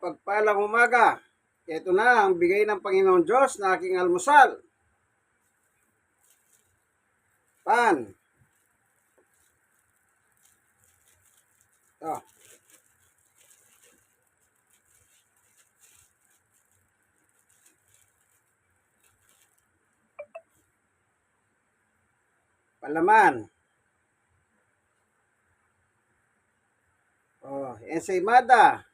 Mapagpalang umaga. Ito na ang bigay ng Panginoon Diyos na aking almusal. Pan. Ito. Palaman. Oh, ensaymada.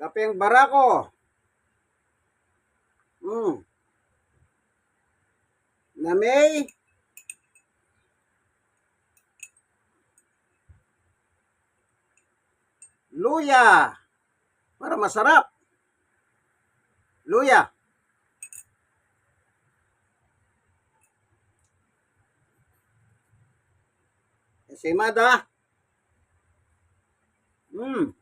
Kapeng barako. Mm. Na may luya. Para masarap. Luya. Ensaymada. Mm.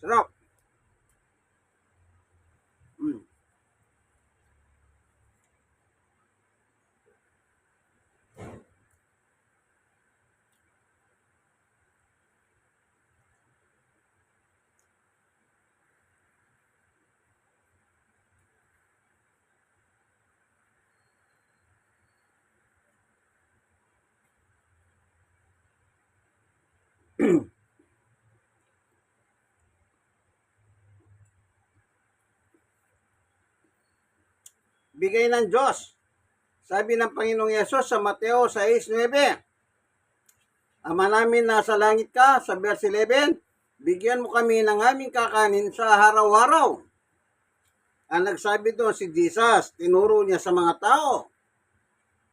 Sarap. Mm. Bigay ng Diyos. Sabi ng Panginoong Yesus sa Mateo 6.9 Ama namin nasa langit ka, sa verse 11, bigyan mo kami ng aming kakanin sa araw-araw. Ang nagsabi doon si Jesus, tinuro niya sa mga tao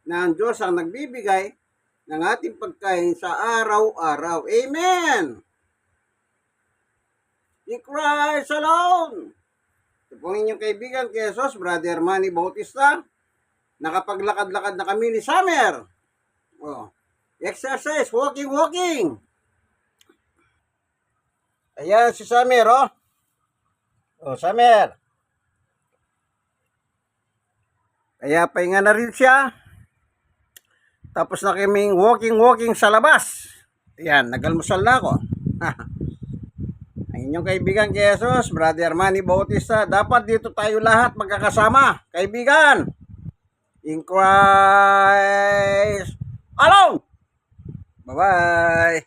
na ang Diyos ang nagbibigay ng ating pagkain sa araw-araw. Amen! In Christ alone! Ito po ang inyong kaibigan kay Jesus, Brother Manny Bautista. Nakapaglakad-lakad na kami ni Summer. Oh. Exercise, walking, walking. Ayan si Summer, oh. Oh, Summer. Kaya pahinga na rin siya. Tapos na kaming walking-walking sa labas. Ayan, nagalmusal na ako. Ang inyong kaibigan kay Jesus, Brother Manny Bautista, dapat dito tayo lahat magkakasama. Kaibigan, in Christ alone. Bye-bye.